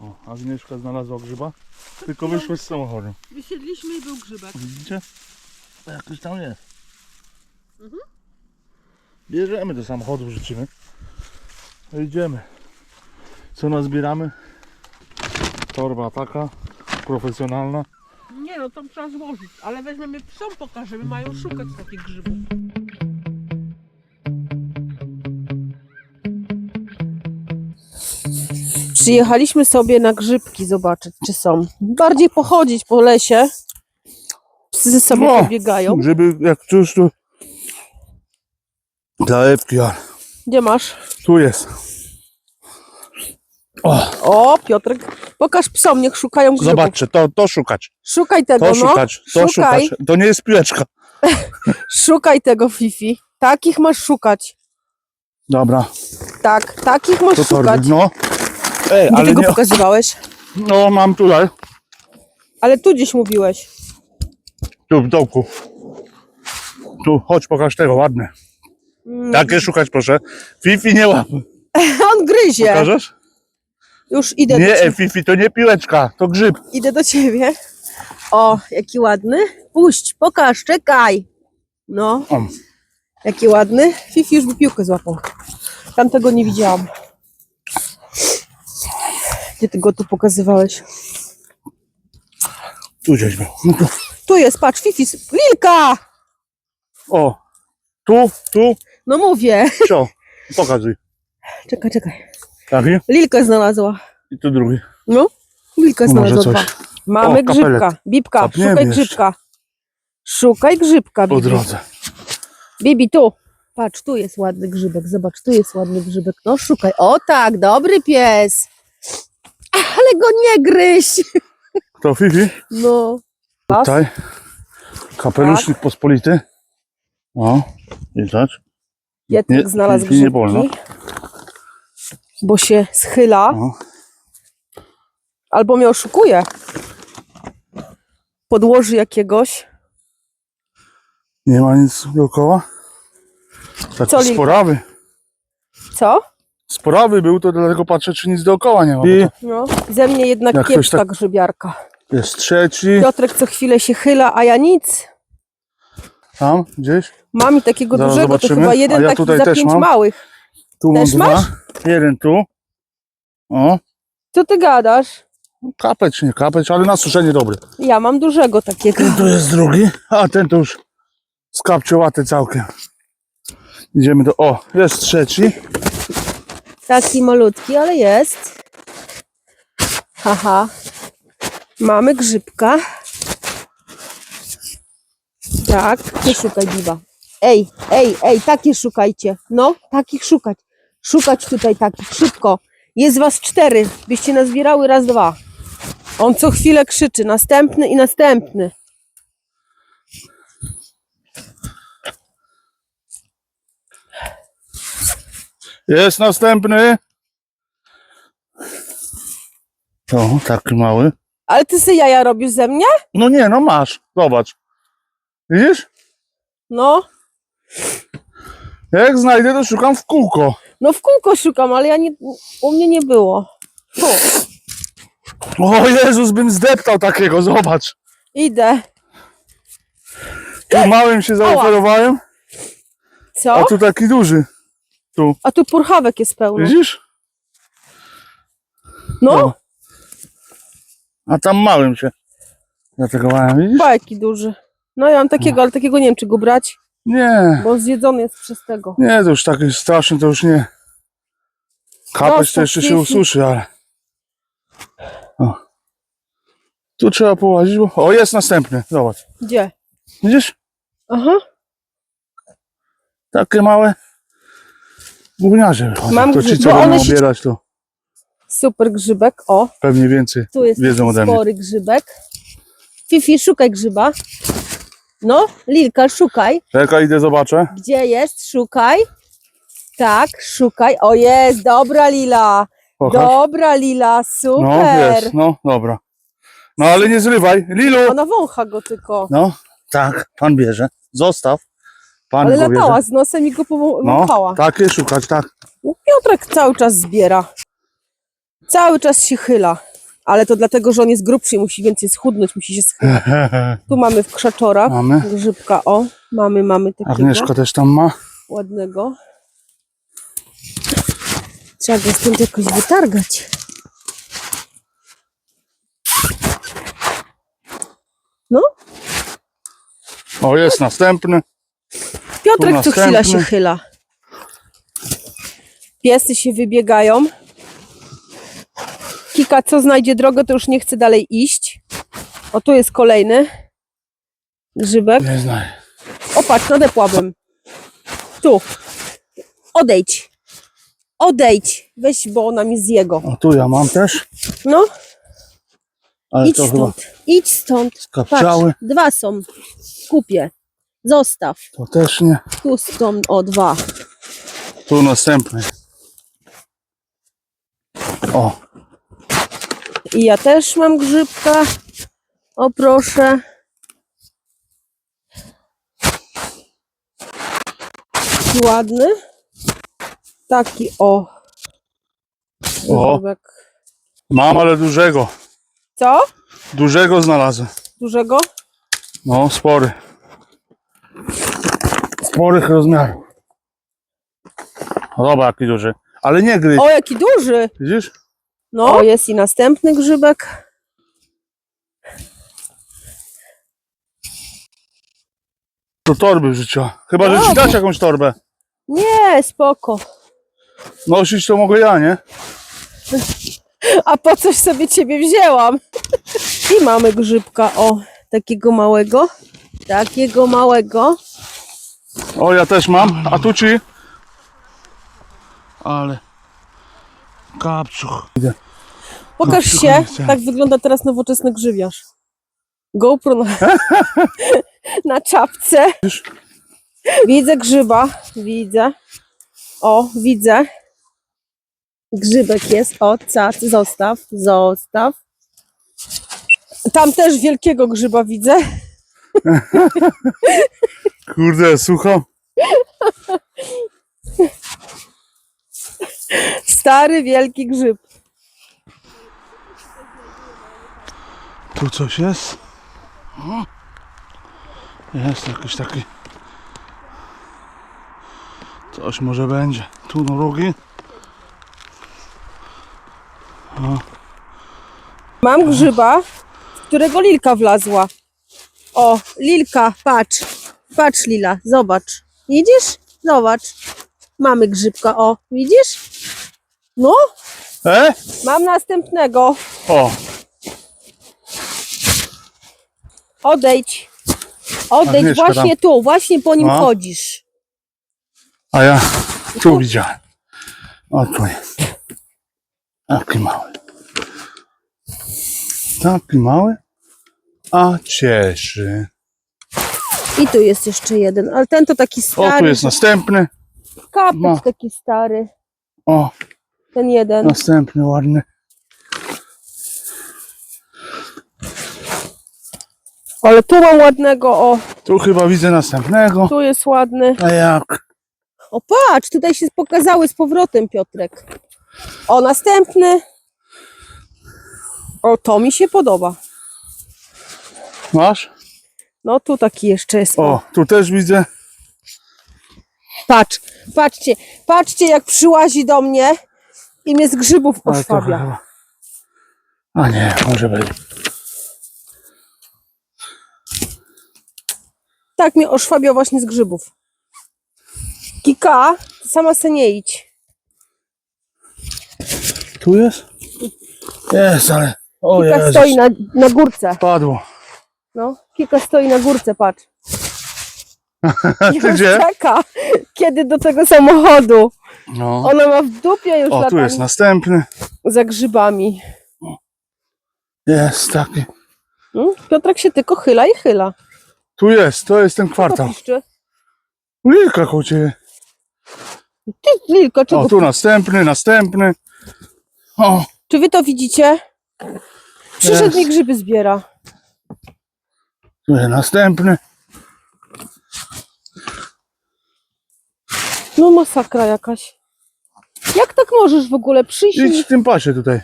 O, Agnieszka znalazła grzyba, tylko wyszła z samochodu. Wysiedliśmy i był grzybek. Widzicie? To jakoś tam jest. Bierzemy do samochodu, wrzucimy. No idziemy. Co nazbieramy? Torba taka, profesjonalna. Nie no, to trzeba złożyć, ale weźmiemy psom, pokażemy, mają szukać takich grzybów. Przyjechaliśmy sobie na grzybki zobaczyć, czy są. Bardziej pochodzić po lesie. Psy sobie No. pobiegają. Żeby jak czuć tu dla Ewki, ale Gdzie masz? tu jest. O, O, Piotrek, pokaż psom, niech szukają grzybów. zobaczcie, to, to szukać. Szukaj tego, To no. szukać, to Szukaj. szukać. To nie jest piłeczka. Szukaj tego, Fifi. Takich masz szukać. Dobra, Tak, takich masz to szukać. No. Ej, Gdzie ale ty go nie, pokazywałeś? no mam tutaj, Ale tu gdzieś mówiłeś. tu w dołku. Tu, chodź pokaż tego, ładne. Mm, Takie szukać proszę. Fifi nie łap. On gryzie. Pokażesz? Już idę do, Nie, ciebie. Fifi, to nie piłeczka, to grzyb. idę do ciebie. O, jaki ładny. Puść, pokaż, czekaj. No, O, jaki ładny. Fifi już by piłkę złapał. Tamtego nie widziałam. Gdzie ty go tu pokazywałeś? tu gdzieś był. No tu. Tu jest, patrz, Fifi. s- Lilka! O, tu, tu, No mówię. co? Pokazuj. Czekaj, czekaj. Taki Lilkę znalazła. i tu drugi. No, Lilkę Może znalazła coś. Mamy O, kapelet. grzybka. Bibka, szukaj grzybka. Szukaj grzybka, Po Bibi. drodze. Bibi, tu. Patrz, tu jest ładny grzybek. Zobacz, tu jest ładny grzybek. No szukaj. O tak, dobry pies. Ale go nie gryź. To Fifi, No. tutaj. Kapelusznik Tak. pospolity. O, widać. Pietrek Nie, znalazł Fifi nie wolno. Bo się schyla. O. Albo mnie oszukuje. Podłoży jakiegoś. Nie ma nic dookoła. Taki Co, Lilka? sporawy. Co? Sporawy był, to dlatego patrzę, czy nic dookoła nie ma. bo No. Ze mnie jednak Jak ktoś kiepska tak- grzybiarka. To jest trzeci. Piotrek co chwilę się chyla, a ja nic. Tam, gdzieś. Mam i takiego Zaraz dużego, to zobaczymy. chyba A jeden ja taki tutaj za też pięć mam. małych. Tu mam Też dwa. masz? Jeden tu. O, Co ty gadasz? kapeć, nie kapeć, ale na suszenie dobry. Ja mam dużego takiego. Tu jest drugi, a ten to już skapciołaty całkiem. Idziemy do... O, jest trzeci. Taki malutki, ale jest. Haha. Mamy grzybka. Tak, nie szukaj biba. Ej, ej, ej, takie szukajcie. No, takich szukać. Szukać tutaj takich, szybko. Jest was cztery, byście nazbierały raz, dwa. On co chwilę krzyczy, następny i następny. Jest następny. O, taki mały. Ale ty sobie jaja robisz ze mnie? No nie, no masz. Zobacz. Widzisz? No, Jak znajdę, to szukam w kółko. no w kółko szukam, ale ja nie, u mnie nie było. Tu, O Jezus, bym zdeptał takiego, zobacz. idę. Tu małym się zaoferowałem, Co? a tu taki duży. A tu purchawek jest pełny. Widzisz? No, O. A tam małym się zategowałem, widzisz? bajki duży. No ja mam takiego, ale takiego nie wiem, czy go brać, Nie, bo on zjedzony jest przez tego. nie, to już taki straszny, to już nie. Kapeć to Zostaw, jeszcze się ususzy, ale... O. Tu trzeba połazić, bo... O, jest następny, zobacz. Gdzie? Widzisz? Aha, Takie małe gówniarze. Mam to ci, grzyb- co bo one będą się- obierać, to super grzybek. O, pewnie więcej tu jest wiedzą ode mnie. spory grzybek. Fifi, szukaj grzyba. No, Lilka, szukaj. Czekaj, idę zobaczę. Gdzie jest? Szukaj. Tak, szukaj. O, jest, dobra Lila. Pokaż. Dobra Lila, No, super. jest, no, dobra. No, ale nie zrywaj. Lilu! Ona wącha go tylko. No, tak, pan bierze. Zostaw. Ale bierze. latała z nosem i go No, powąchała. takie szukać, tak. Piotrek cały czas zbiera. Cały czas się chyla. Ale to dlatego, że on jest grubszy i musi więcej schudnąć, musi się schylać. Tu mamy w krzaczora Mamy. grzybka, o. Mamy, mamy takiego Agnieszka też tam ma. ładnego. Trzeba go stąd jakoś wytargać. No, O, jest następny. Piotrek co chwila się chyla. Piesy się wybiegają. Kika co znajdzie drogę, to już nie chce dalej iść. O, tu jest kolejny grzybek. Nie znaj. O, patrz, nadepłabym. Tu. Odejdź. Odejdź. Weź, bo ona mi zje go. O, tu ja mam też. No, Ale idź to chyba stąd. Idź stąd. skapciały. Patrz, dwa są. Kupię. Zostaw. To też nie. Tu są, o, dwa. Tu następny. O, I ja też mam grzybka. O proszę. Taki Ładny. Taki o. O. Grzybek. mam, ale dużego. Co? Dużego znalazłem. Dużego? No, spory. Sporych rozmiarów. Dobra, jaki duży. Ale nie gryź. O, jaki duży! Widzisz? No, o, jest i następny grzybek. Do torby wrzuciła. Chyba, że ci dać jakąś torbę. Nie, spoko. Nosić to mogę ja, nie? A po coś sobie ciebie wzięłam. I mamy grzybka, o, takiego małego. Takiego małego. O, ja też mam. A tu ci? Ale... Kapciuch. Idę. Pokaż No, się, tak wygląda teraz nowoczesny grzybiarz. GoPro na, na czapce. Widzę grzyba, widzę. O, widzę. Grzybek jest, o, cac, zostaw, zostaw. Tam też wielkiego grzyba widzę. Kurde, słucham. Stary, wielki grzyb. Tu coś jest? O. Jest jakiś taki... Coś może będzie. Tu drugi. Mam grzyba, w którego lilka wlazła. O, lilka, patrz. Patrz, Lila, zobacz. Widzisz? Zobacz. Mamy grzybka, o, widzisz? No, E? mam następnego. O, Odejdź. Odejdź Agnieszka właśnie tu, właśnie po nim No. chodzisz. a ja tu widziałem. O, tu jest. Taki mały. Taki mały, a cieszy. I tu jest jeszcze jeden, ale ten to taki O, stary. tu jest następny. Kapeć no. taki stary. O, Ten jeden. następny ładny. Ale tu mam ładnego, o, Tu chyba widzę następnego. tu jest ładny. A jak? O patrz, tutaj się pokazały z powrotem Piotrek. O, następny. O, to mi się podoba. Masz? No tu taki jeszcze jest. O. Tu też widzę. Patrz, patrzcie, patrzcie jak przyłazi do mnie i mnie z grzybów Ale to oszwabia. chyba- A nie, może być. Tak mnie oszwabia właśnie z grzybów. Kika, ty sama se nie idź. Tu jest? Jest, ale... O Kika Jezus. stoi na, na górce. Padło. No, Kika stoi na górce, patrz. Już gdzie? czeka, kiedy do tego samochodu. No. Ona ma w dupie już O, tu latanie jest następny. za grzybami. Jest taki. Mm, Piotrek się tylko chyla i chyla. Tu jest, to jest ten kwartał. piszczy? Lilka koło ciebie. Ty, Lilko, czego? O, tu następny, następny. O, Czy wy to widzicie? Przyszedł Jest. mi grzyby zbiera. Jest następny. No masakra jakaś. Jak tak możesz w ogóle przyjść i Idź w tym pasie tutaj.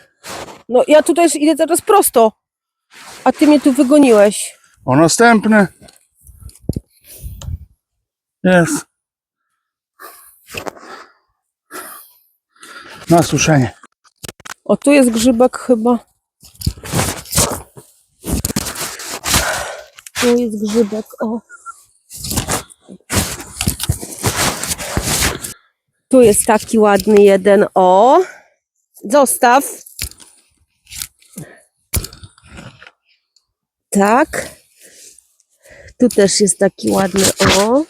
No ja tutaj idę teraz prosto, a ty mnie tu wygoniłeś. O następny. Jest. Na suszenie. O, tu jest grzybek chyba. Tu jest grzybek, o. Tu jest taki ładny jeden, o. Zostaw. Tak. Tu też jest taki ładny, o.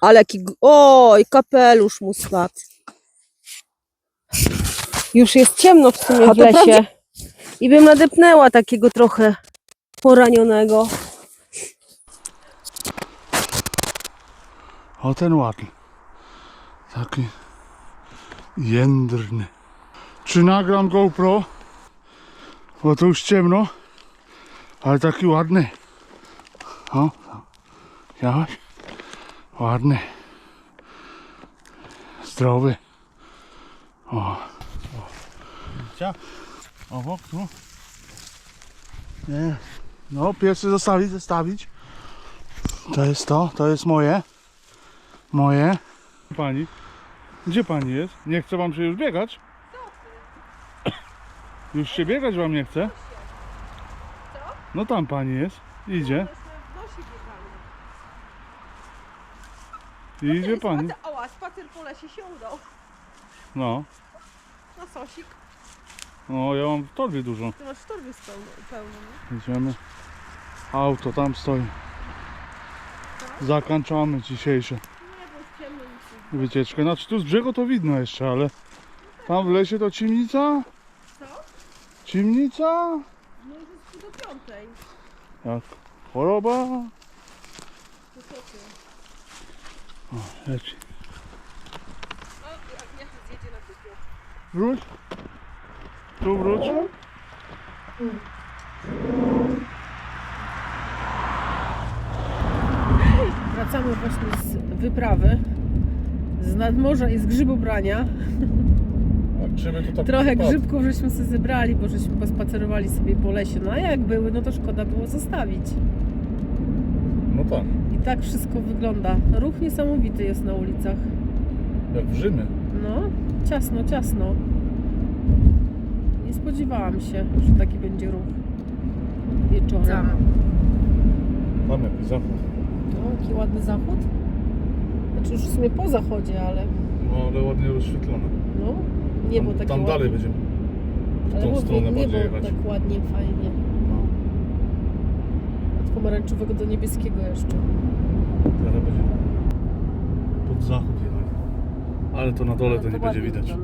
Ale jaki, oj, kapelusz mu spadł. Już jest ciemno w sumie A w to lesie. I bym nadepnęła takiego trochę poranionego. O ten ładny. Taki jędrny. Czy nagram GoPro? Bo to już ciemno. Ale taki ładny. O, widziałeś? Ładny. Zdrowy. O. o. Obok tu. Nie. No, pierwszy zostawić, zostawić. To jest to, to jest moje. Moje. Pani, gdzie pani jest? Nie chce wam się już biegać? Już się biegać wam nie chce? No tam pani jest. Idzie. Idzie pani. Spacer po lesie się udał. No. Na sosik. No ja mam w torbie dużo. Ty masz torby pełne, nie? Idziemy. Auto tam stoi. Zakończamy dzisiejsze Nie, bo jest ciemno nic nie wycieczkę. Znaczy tu z brzegu to widno jeszcze, ale tam w lesie to cimnica? Co? Cimnica? No już jest do piątej. Jak choroba? Ty? O, leci. No, jak nie, zjedzie na kupię. Wróć. Tu wróć. Wracamy właśnie z wyprawy. Z nadmorza i z grzybobrania. A grzyby to tak Trochę grzybków żeśmy sobie zebrali, bo żeśmy pospacerowali sobie po lesie. No a jak były, no to szkoda było zostawić. No tak, I tak wszystko wygląda. Ruch niesamowity jest na ulicach. jak w Rzymie. No, ciasno, ciasno. Nie spodziewałam się, że taki będzie ruch wieczorem. Tam jakiś zachód. No, jaki ładny zachód. Znaczy już w sumie po zachodzie, ale No ale ładnie rozświetlone. no, niebo tam, takie tam dalej będziemy. Ale tą mówię, stronę niebo bardziej jechać. tak ładnie, fajnie. No, Od pomarańczowego do niebieskiego jeszcze. teraz będziemy pod zachód jechać. Ale to na dole to nie będzie widać. wygląda.